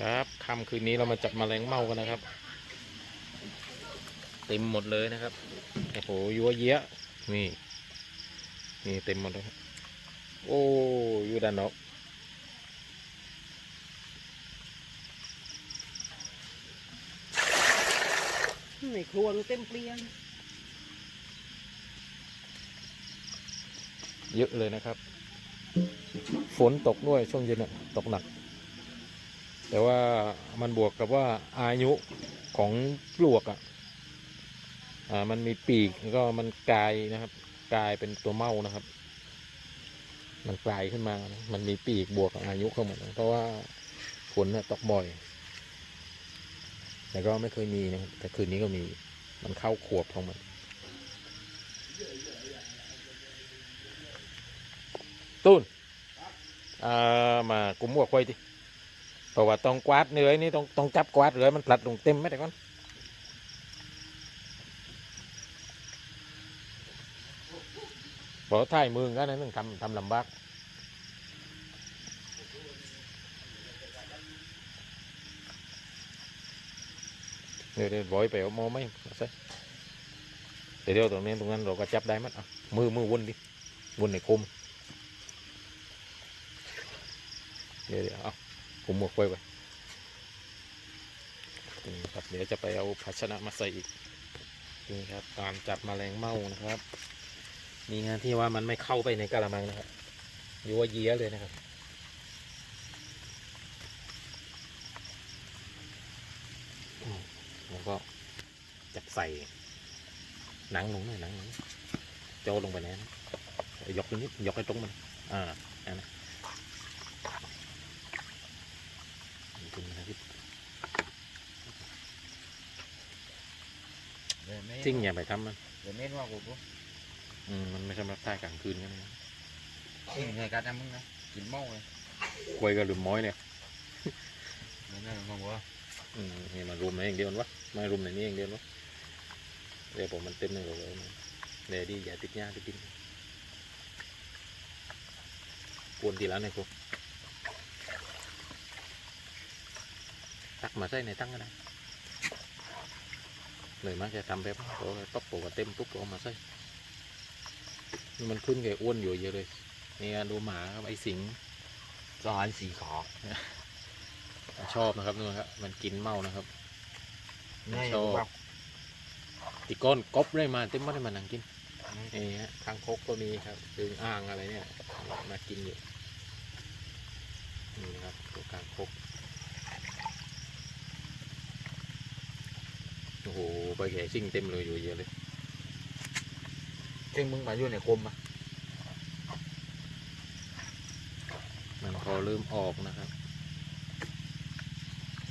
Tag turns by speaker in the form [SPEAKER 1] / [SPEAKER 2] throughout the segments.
[SPEAKER 1] ครับค่ำคืนนี้เรามาจับแมลงเม่ากันนะครับเต็มหมดเลยนะครับโอ้โหยัวเยี้ยนี่นี่เต็มหมดเลยครับโอ้อยู่ด้านนอก
[SPEAKER 2] ในครัวมันเต็มเปลี่ยน
[SPEAKER 1] เยอะเลยนะครับ ฝนตกด้วยช่วงเย็นน่ะตกหนัก แต่ว่ามันบวกกับว่าอายุของปลวกอะอ่ามันมีปีกแล้วก็มันกลายนะครับกลายเป็นตัวเม่านะครับ มันกลายขึ้นมานะมันมีปีกบวกกับอายุเข้ามาเพราะว่าฝนตกบ่อย แต่ก็ไม่เคยมีนะครับแต่คืนนี้ก็มีมันเข้าขวบของมันตูนอ่ามากุมหัวควายดิ เพราะว่าต้องกวาดเนื้อนี่ต้องต้องจับกวาดเลยมันผลัดลงเต็มไหมแต่ก่อนเพราะถ่ายมือกันนะนึงทำทำลำบากเดี๋ยวเดี๋ยวบอยไปเอาโมไม่ใช่เดี๋ยวเดี๋ยวตรงนี้ตรงนั้นเราก็จับได้มั้ยมือมือวนดิวนในคมเดี๋ยวเดี๋ยวเอา ผมหมวกไว้ไว้นี่ครับเดี๋ยวจะไปเอาภาชนะมาใส่อีกนี่ครับการจับแมลงเม่านะครับมีงานที่ว่ามันไม่เข้าไปในกระมังนะครับอยัวเยี้ยเลยนะครับแล้วก็จับใส่หนังลงหน่อยหนังลงโจลงไปในนั้นยกนิดยกให้ตรงมันอ่าอันนั้น จริงนะพี่ จริงอย่าไปทำมัน
[SPEAKER 2] เดี๋ยวเม่นว่ากูกู
[SPEAKER 1] อืมมันไม่ใช่มาใต้กลางคืนกันนะ
[SPEAKER 2] เอ้ยไงกันนะมึงนะกินเมาเลย
[SPEAKER 1] ควยกับหลุมม้อยเนี่ย
[SPEAKER 2] นั่นนั่นมองว่า
[SPEAKER 1] อืมนี่มันรุมไหนอย่างเดียววะไม่รุมไหนนี่อย่างเดียววะเดี๋ยวผมมันเต็มเลยเลยเดี๋ยวดิอย่าติดหญ้าติดดินกวนทีละเนี่ยครูตักมาใส่ในตั้งก็ได้ เลยมาจะทำแบบโอ้ยตบปกเต็มปุ๊บก็เอามาใส่นี่มันขึ้นแกอ้วนอยู่เยอะเลยนี่ดูหมาครับไอ้สิง
[SPEAKER 2] สอนสีขอ
[SPEAKER 1] มันชอบนะครับนู่นครับมันกินเมานะครับ
[SPEAKER 2] นี่
[SPEAKER 1] ชอบ
[SPEAKER 2] แบบ
[SPEAKER 1] ติก้อนกบได้มาเต็มไม่ได้มานั่งกินนี่ฮะทางคกก็มีครับถึงอ่างอะไรเนี่ยมากินอยู่นี่นะครับตัวกลางคก โอ้โหไปแก่ชิ่งเต็มเลยอยู่เยอะเลย
[SPEAKER 2] ซึ่งมึงมาอยู่ในคมอะ
[SPEAKER 1] มันพอเริ่มออกนะครับ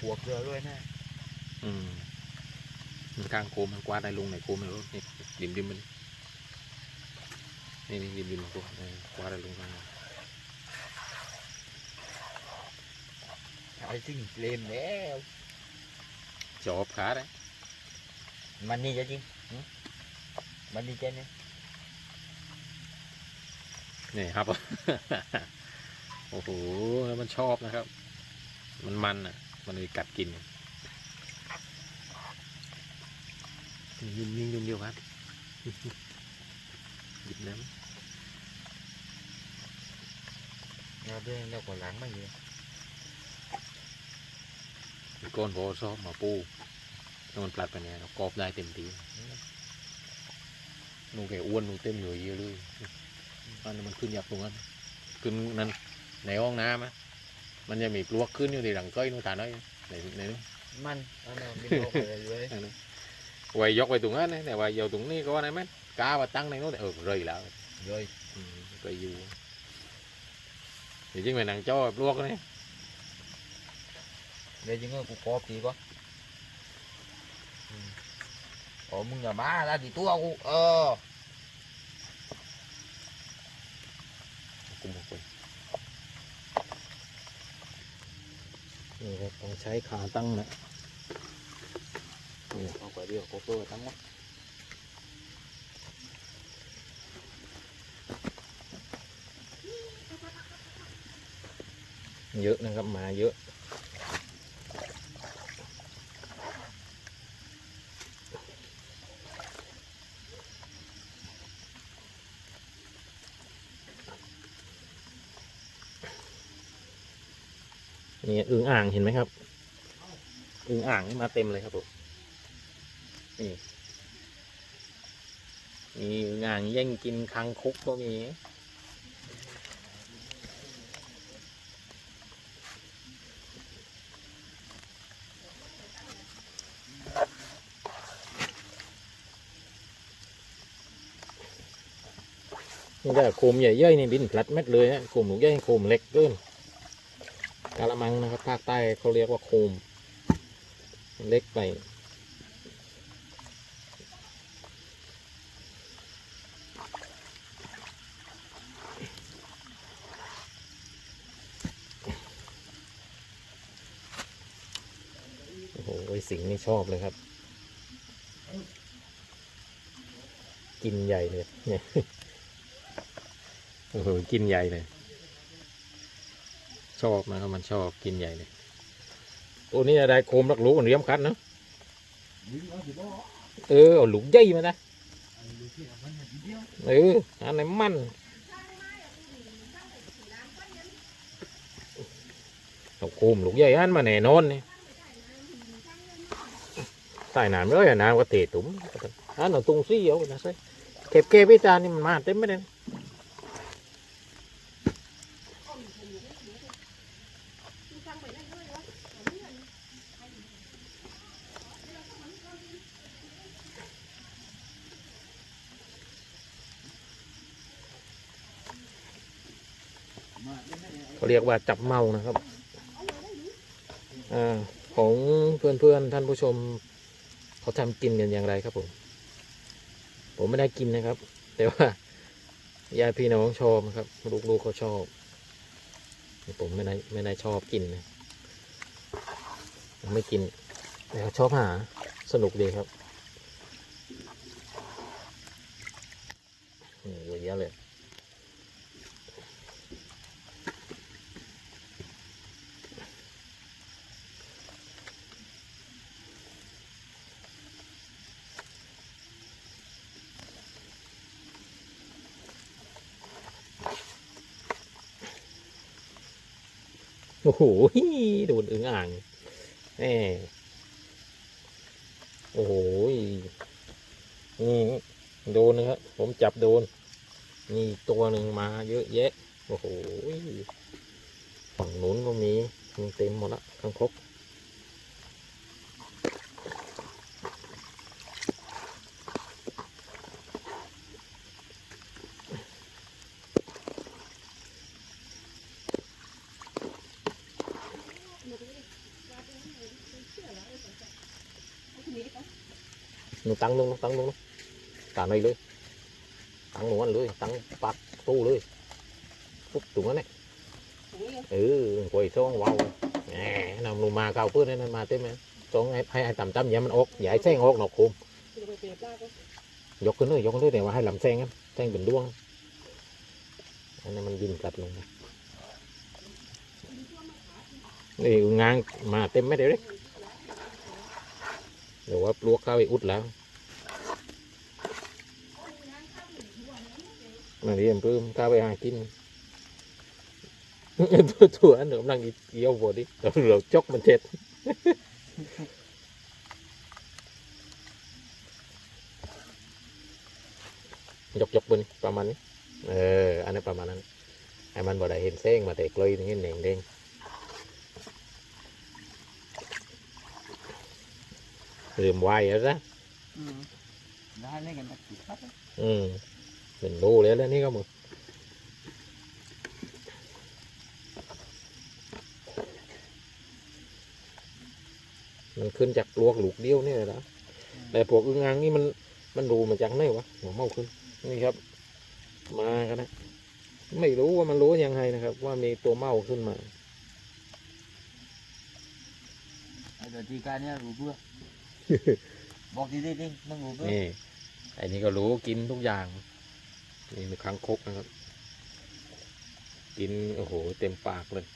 [SPEAKER 2] หัวเกลือด้วยนะ
[SPEAKER 1] อืมมันกลางโคมมันกวาดได้ลงไหนโคมไม่รู้นี่ริมริมมันนี่นี่ริมริมมันกวาดเออกวาดได้ลงมา
[SPEAKER 2] ไอ้สิ่งเลมแล้ว
[SPEAKER 1] จอบขาได้
[SPEAKER 2] มั นนี่จะจริงหึมันนี่จะเนี่ย
[SPEAKER 1] นี่ครับ โอ้โหแล้วมันชอบนะครับ มันมันอะ มันเลยกัดกินยิงยิงยิงเดียวครับหยิบน้
[SPEAKER 2] เราเรื่องเราก็ล้างไม่เยอะำ
[SPEAKER 1] ก้อนโพซอบมาปู ถ้ามันปลัดไปเนี่ยเรากรอบได้เต็มทีนูแกอ้วนนูเต็มอยู่เยอะเลยอันนั้นมันขึ้นยับตรงนั้นขึ้นนั้นในห้องน้ำอะมันจะมีปลวกขึ้นอยู่ที่หลังก้อยนูฐานน้อยในในนู้น
[SPEAKER 2] มันอันนั้นไม่บอกเลยเลย
[SPEAKER 1] อันนั้นไว้ยกไว้ตรงนั้นนะแต่ว่าอยู่ตรงนี้ก็ว่าได้ไหมกาว่าตั้งในนู้นแต่เออเลยแล้ว
[SPEAKER 2] เลย
[SPEAKER 1] อืมก็อยู่จริงๆไปนั่งจ้อปลวกนี่
[SPEAKER 2] เลยจริงๆกูกอบทีก็ โอ้มึงอย่ามาละดิตัวกูเออ
[SPEAKER 1] กุมไปนี่ครับต้องใช้ขาตั้งนะนี่เอาไปเดียวโคเวอร์ตั้งหมดเยอะนะครับหมาเยอะ นี่ อึ่งอ่างเห็นไหมครับอึ่งอ่างนี่มาเต็มเลยครับผมนี่มีอึ่งอ่างแย่งกินคังคกก็มีนี่ก็โคมใหญ่ๆนี่บินพลัดเม็ดเลยฮะโคมหนูใหญ่โคมเล็กเกิน กาละมังนะครับ ภาคใต้เขาเรียกว่าโคม เล็กไปโอ้โหสิงนี่ชอบเลยครับ กินใหญ่เลยเนี่ยโอ้โหกินใหญ่เลย ชอบนะครับมันชอบกินใหญ่เลยตัวนี้อะไรโคมรักลูกมันเรียมคัดเนาะเออเอาลูกใหญ่มานะเอออันไหนมันเอาโคมลูกใหญ่อันมาแน่นอนนี่ใส่น้ำเลยอะน้ำก็เตะตุ้มอันเอาตรงซี่เอานะใส่เก็บเก็บพี่จานนี่มันมาเต็มไม่ได้ เขาเรียก ว่าจับเมานะครับอของเพื่อนๆท่านผู้ชม เขาทำกินกันอย่างไรครับผม ผมไม่ได้กินนะครับ แต่ว่าญาติพี่น้องชอบครับ ลูกๆเขาชอบ ผมไม่ได้ไม่ได้ชอบกินนะไม่กินแต่เขาชอบหาสนุกดีครับเยอะแยะเลย โอ้โหโดนอึ่งอ่างแหมโอ้โหนี่โดนนะครับ ผมจับโดน นี่ตัวหนึ่งมาเยอะแยะ โอ้โหฝั่งนู้นก็มีมีเต็มหมดละทั้งคร นตั้งลงตั้งลงตาในเลยตั้งหนวนเลยตั้งปักตู้เลยปุ๊บตรงนั้นแหละเออหวยช่องว้าวแหมนำลงมาเกาเพื่อนนั้นมาเต็มไหมช่องให้ให้ต่ำต่ำอย่ามันอกใหญ่แซงอกหนอกคุมยกขึ้นเลยยกขึ้นเลยแต่ว่าให้ลำแซงครับแซงเป็นดวงอันนั้นมันยินกลับลงนี่งานมาเต็มไม่ได้เลยเดี๋ยวว่าปลวกข้าวไปอุดแล้ว มาเรียนเพิ่มเข้าไปหากินตัวตัวอันหนึ่งกำลังเกี่ยวบดิเราเราจกมันเจ็ดยกยกบนประมาณนี้เอออันนี้ประมาณนั้นไอ้มันบ่ได้เห็นเส้งมาแต่กลอยนี่เน่งเด้งเริ่มไหวแล้วซะ
[SPEAKER 2] ได้เล่นกันตะกี้ครับ
[SPEAKER 1] อืม เป็นรู้แล้วแล้วนี่ก็มึงมันขึ้นจากลวกลูกเดียวนี่แหละนะแต่พวกอึ่งอ่างนี่มันมันดูมาจากไหนวะหัวเมาขึ้นนี่ครับ มากันนะไม่รู้ว่ามันรู้ยังไงนะครับ ว่ามีตัวเมาขึ้นมา
[SPEAKER 2] ไอ้ตัวจีการเนี่ยรู้เพื่อบอกดีดีๆๆมึงรู้เพื่อ
[SPEAKER 1] นี่ไอ้นี่ก็รู้กินทุกอย่าง นี่มีครั้งคกนะครับ กิน โอ้โห เต็มปากเลย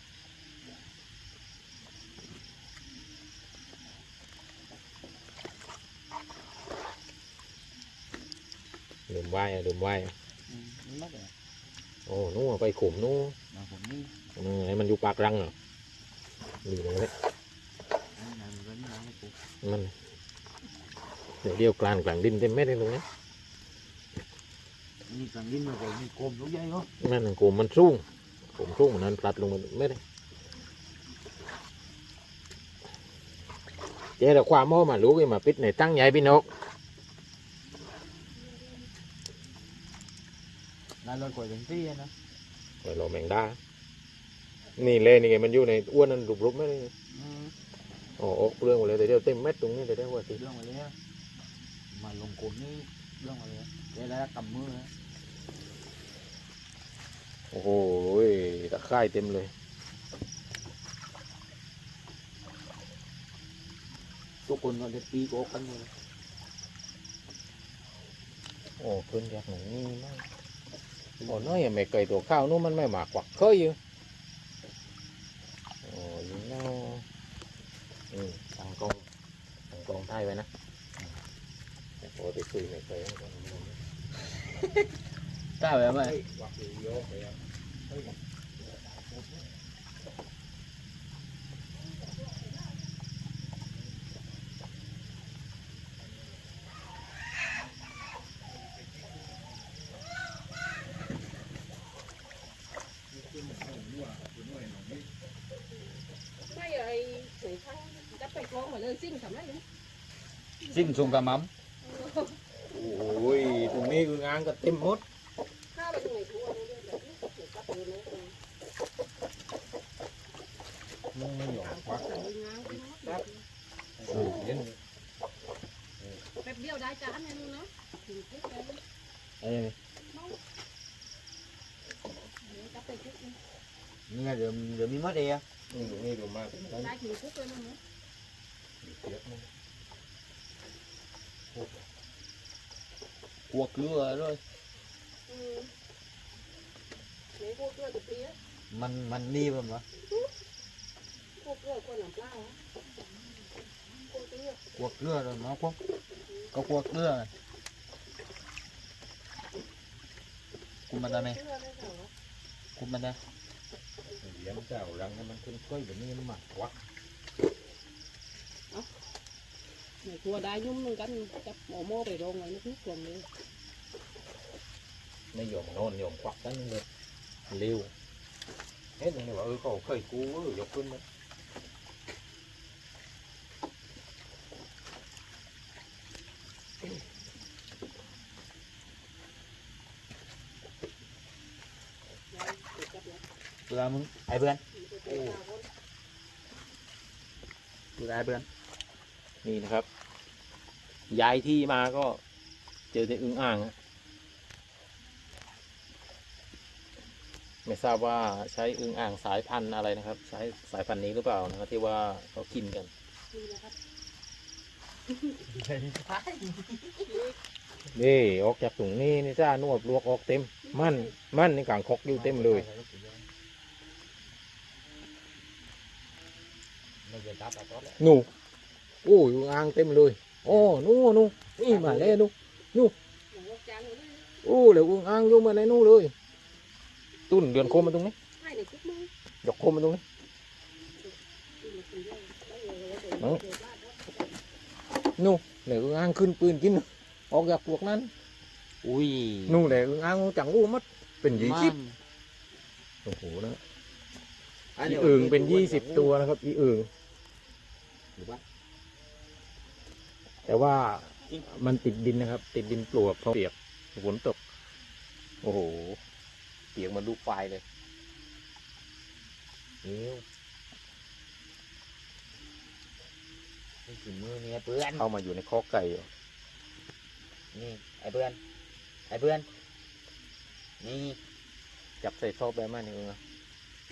[SPEAKER 1] ลืมไหวอะลืมไหวอะ
[SPEAKER 2] อืมมันไม่ได้
[SPEAKER 1] โอ้นู่นไปขุมนู่น
[SPEAKER 2] มาผมนี่
[SPEAKER 1] อืมไอ้มันอยู่ปากรังเหรอนี่ตรงนี้
[SPEAKER 2] Đấy, này mình vẫn nói với cô.
[SPEAKER 1] มัน เดี๋ยวเดียวกลางกลางดินเต็มเม็ดเลยตรงนี้
[SPEAKER 2] Như càng đi mà còn như côm lỗ dây không
[SPEAKER 1] นั่นนะกูมันสูงผมสูงมันนั้นพลัดลงมาไม่ได้เจ๊แต่ความโม่มารู้กันมาปิดในตั้งใหญ่พี่นก
[SPEAKER 2] là lời của đến tí nó
[SPEAKER 1] เดี๋ยวเราแมงดานี่เลยนี่ไงมันอยู่ในอ้วนนั่นรูปๆไม่ได้
[SPEAKER 2] ừ.
[SPEAKER 1] อ๋อออกเปลืองหมดเลยแต่เดี๋ยวเต็มเม็ดตรงนี้แต่ได้ว่าสิ
[SPEAKER 2] lương vào đấy mà lồng cồn đi lương vào đấy đây là tầm mưa đấy
[SPEAKER 1] โอ้โหตะไคร่เต็มเลย
[SPEAKER 2] tụ cồn nó được tí có cân rồi
[SPEAKER 1] โอ้ขึ้นจากหนูนี่มากโอ้น้อยยังไม่เคยตัวข้าวนู้นมันไม่หมากกวักเคยอยู่โอ้ยน้ออืมทางกองทางกองไทยไว้นะโอ้ไปคุยไม่เคย
[SPEAKER 2] sao vậy mày
[SPEAKER 3] ไม่ไอ้สวยทั้งจะไปกองมาเลยซิ่งทำไรเนี่ย
[SPEAKER 2] xin xuống cả mắm
[SPEAKER 1] โอ้ยตรงนี้คืองานก็เต็มหมด
[SPEAKER 3] ข้าวไปตรงไหนทั่วเลยแบบนี้ก็ถูกกับเลยนะ
[SPEAKER 1] มึงไม่หลงควัก
[SPEAKER 3] สั่งงาน
[SPEAKER 1] เออเย็น
[SPEAKER 3] แป๊บเดียวได้จานเนี่ยนู่นนะถึงคุกเลย
[SPEAKER 2] Ê,
[SPEAKER 3] จะไปคุก
[SPEAKER 2] nghe rồi rồi mi mất đi à
[SPEAKER 1] นี่ตรงนี้ดูมาก
[SPEAKER 3] ได้ถึงคุกเลยมั้ง
[SPEAKER 2] cuộc lừa rồi
[SPEAKER 3] อื มไหนพวกเกลือตัวเตี้ย
[SPEAKER 2] mình mình đi mà mà
[SPEAKER 3] พวกเกลือคนหนังปลาเหรอพวกเกลือ
[SPEAKER 2] cuộc lừa rồi nó có có cuộc lừa này cùng mình đây
[SPEAKER 3] เกลือได้เหรอ
[SPEAKER 2] cùng mình đây
[SPEAKER 1] เลี้ยงเจ้ารังให้มันขึ้นก้อยแบบนี้มันหมักควัก
[SPEAKER 3] ไหนทัวได้ยุ่มนึงกันจับหมอโม่ไปโรงไว้นึกลงเลย
[SPEAKER 1] ไม่ยอมนอนยอมควักกันเลยเร็วเฮ็ดยังไงวะเออเขาเคยกูเออยกขึ้นมา
[SPEAKER 2] lừa มึงไอ้เพื่อน
[SPEAKER 3] โอ้
[SPEAKER 2] ล ừa ไอ้เพื่อน
[SPEAKER 1] นี่นะครับ ย้ายที่มาก็เจอแต่อึ่งอ่างไม่ทราบว่าใช้อึ่งอ่างสายพันธุ์อะไรนะครับ ใช้สายพันธุ์นี้หรือเปล่านะครับที่ว่าเขากินกัน
[SPEAKER 3] นี่นะครับ
[SPEAKER 1] นี่ออกจากถุงนี่นี่จ้านวดลวกออกเต็ม มันมันในกลางคอกอยู่เต็มเลย
[SPEAKER 2] Bây giờ tao tao có đấy.
[SPEAKER 1] นู่โอ้ยอึ่งอ่างเต็มเลยโอ้นู่นนู่นนี่มาแล้วนู่
[SPEAKER 3] หนังจานเลย
[SPEAKER 1] โอ้เหลืออึ่งอ่างอยู่มาในนู่นเลย ตุ้นเดือนโคมมาตรงนี้
[SPEAKER 3] ให้ในคุกมึง
[SPEAKER 1] ยกโคมมาตรงนี้นู่เหลืออึ่งอ่างขึ้นปืนกินออกจากพวกนั้น
[SPEAKER 2] ui
[SPEAKER 1] นู่นแหละอึ่งอ่างจังอู้มัดเป็นยี่สิบ
[SPEAKER 2] Man.
[SPEAKER 1] โอ้โหนะ
[SPEAKER 2] Anh
[SPEAKER 1] อี
[SPEAKER 2] này
[SPEAKER 1] อึ่ง
[SPEAKER 2] bảo
[SPEAKER 1] เป็น
[SPEAKER 2] đi
[SPEAKER 1] ยี่
[SPEAKER 2] tụi
[SPEAKER 1] สิบ
[SPEAKER 2] mày
[SPEAKER 1] ตัวนะครับอีอึ่ง
[SPEAKER 2] Được quá.
[SPEAKER 1] แต่ว่ามันติดดินนะครับ ติดดินปลวกเพราะเปียกฝนตก โอ้โห เปียกเหมันลูกไฟเลยเอ้ว
[SPEAKER 2] Cái gì mưa nè Bươn
[SPEAKER 1] เข้ามาอยู่ในคอกไก่อยู่
[SPEAKER 2] Nè Ai Bươn Ai Bươn Nè
[SPEAKER 1] จับใส่ซอกแบบมากนี่เองอะ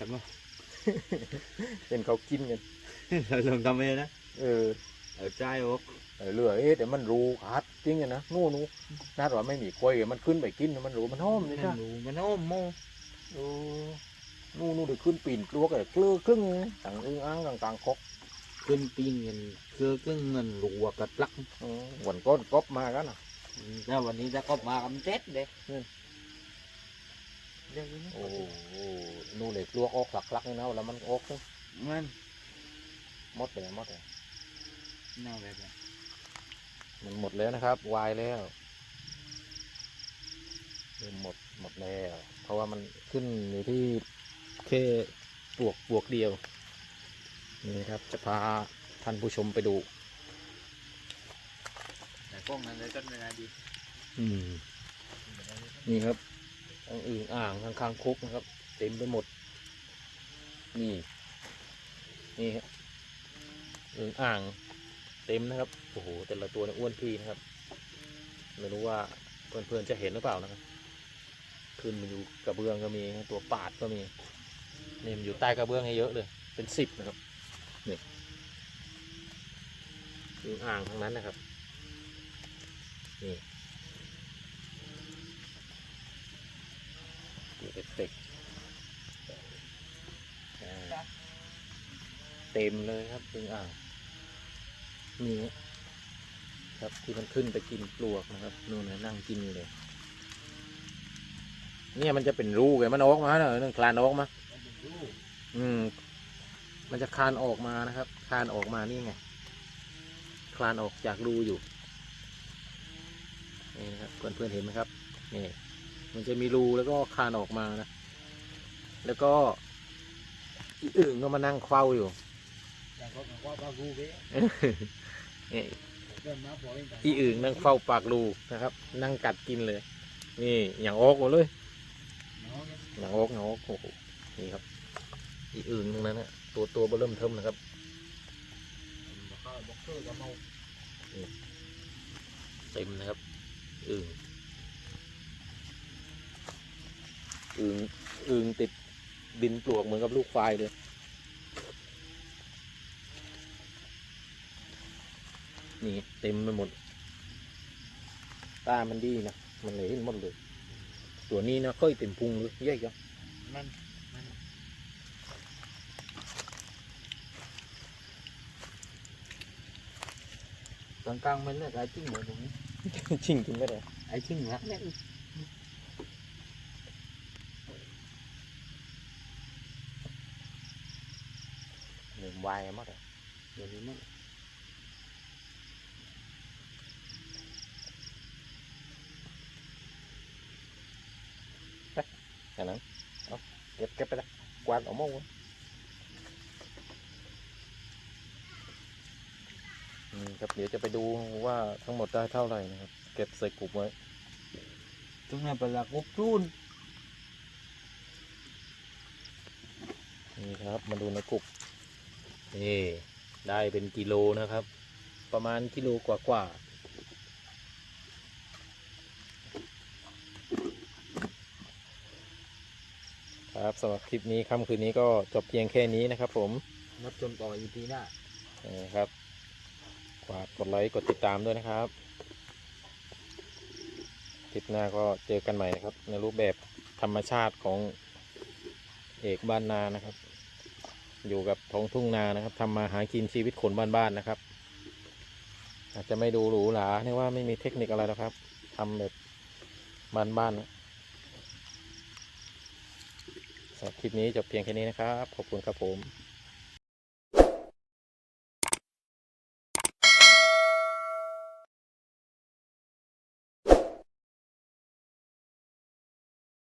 [SPEAKER 2] Cầm không
[SPEAKER 1] เป็นเขากินกัน
[SPEAKER 2] Lồng tầm em đó
[SPEAKER 1] เออ
[SPEAKER 2] Ở trai hộp
[SPEAKER 1] เออเหลือเอ๊ะแต่มันรูขาดจริงอะนะนู่นนู่นน่าว่าไม่มีกล้วยมันขึ้นไปกินมันรูมันห้อมเลยจ้ะ
[SPEAKER 2] Mà nó ôm mô
[SPEAKER 1] เออนู่นนู่นเดี๋ยวขึ้นปีนปลวกเลยเกลือครึ่งต่างอึ้งอ้างต่างต่างคอก
[SPEAKER 2] Cưng pin nhìn Cưa cưng mình lùa cật lắc
[SPEAKER 1] เออวันก้อนก๊อบมากันอะ
[SPEAKER 2] Ra วันนี้จะก็มา cầm chết đấy
[SPEAKER 1] Ừ.
[SPEAKER 2] Đây, đây, đây.
[SPEAKER 1] โอ้โหนู่นเลยปลวกออกหลักๆเลยนะแล้วมันออกเลย
[SPEAKER 2] Man
[SPEAKER 1] ห มดเลยหมดเลย
[SPEAKER 2] เน่าแบบนี้
[SPEAKER 1] มันหมดแล้วนะครับ วายแล้วเริ่มหมดหมดแล้ว เพราะว่ามันขึ้นอยู่ที่แค่ปลวกปลวกเดียว นี่ครับ จะพาท่านผู้ชมไปดู
[SPEAKER 2] แต่กล้องนั้นเลยต้นเวลาดี
[SPEAKER 1] อืม นี่ครับทั้งอื่นอ่างทั้งคางคกนะครับ เต็มไปหมด นี่ นี่ครับ อึ่งอ่างเต็มนะครับโอ้โหแต่ละตัวเนี่ยอ้วนพีนะครับไม่รู้ว่าเพื่อนๆจะเห็นหรือเปล่านะครับขึ้นมาอยู่กระเบื้องก็มีตัวปาดก็มีนี่มันอยู่ใต้กระเบื้องเยอะเลย เป็นสิบนะครับนี่อึ่งอ่างทั้งนั้นนะครับนี่เอฟเฟกต์อ่าเต็มเลยครับอึ่งอ่างนี่ครับที่มันขึ้นไปกินปลวกนะครับนู่นนะนั่งกินอยู่เลย เนี่ยมันจะเป็นรูไงมันออกมาเนอะนั่นคลานออกมาอืม มันจะคลานออกมานะครับ คลานออกมานี่ไงคลานออกจากรูอยู่นี่นะครับเพื่อนๆเห็นไหมครับนี่มันจะมีรูแล้วก็คลานออกมานะ แล้วก็อีอึ่งก็มานั่งเฝ้าอยู่ นี่
[SPEAKER 2] เดินมาพอเอง
[SPEAKER 1] อีอึ่งนั่งเฝ้าปากรูนะครับ นั่งกัดกินเลย นี่อย่างออกหมดเลย
[SPEAKER 2] น้อง
[SPEAKER 1] อย่างออกอย่างออกโอ้โหนี่ครับ อีอึ่งทั้งนั้นนะตัวตัวเบอเริ่มเทิมนะครับ
[SPEAKER 2] ข้าวบ็อกเกอร์กับเมา
[SPEAKER 1] เต็มนะครับอึ่งอึ่งอึ่งติดดินปลวกเหมือนกับลูกควายเลย นี่เต็มไปหมด ตามันดีนะ มันเลยเห็นหมดเลย ตัวนี้นะค่อยเต็มพุงเลยใหญ่จัง
[SPEAKER 2] มันกลางกลางมันเนี่ยไอ้จิ้งหมดตรงนี้
[SPEAKER 1] ชิงกินก็ได้
[SPEAKER 2] ไอ้จิ้งนะ
[SPEAKER 3] แม่น
[SPEAKER 1] หนึ่งวายหมดเลย
[SPEAKER 2] เดี๋ยวนี้มัน
[SPEAKER 1] แค่นั้นเอาเก็บเก็บไปเลย กวาดออกมาหมดอืมครับเดี๋ยวจะไปดูว่าทั้งหมดได้เท่าไหร่นะครับ เก็บใส่กลุ่มไว้
[SPEAKER 2] ตรงนั้นเป็นหลักอุบจูน
[SPEAKER 1] นี่ครับมาดูในกลุ่มนี่ได้เป็นกิโลนะครับ ประมาณกิโลกว่ากว่าๆ ครับสำหรับคลิปนี้ค่ำคืนนี้ก็จบเพียงแค่นี้นะครับ ผม
[SPEAKER 2] นับจนต่ออีพีหน้า
[SPEAKER 1] นะครับฝากกดไลค์กดติดตามด้วยนะครับคลิปหน้าก็เจอกันใหม่นะครับ ในรูปแบบธรรมชาติของเอกบ้านนานะครับ อยู่กับท้องทุ่งนานะครับทำมาหากินชีวิตคนบ้านๆนะครับ อาจจะไม่ดูหรูหราเรียกว่าไม่มีเทคนิคอะไรหรอกครับทำแบบบ้านๆนะสำหรับ คลิปนี้จบเพียงแค่นี้นะครับ ขอบคุณครับผม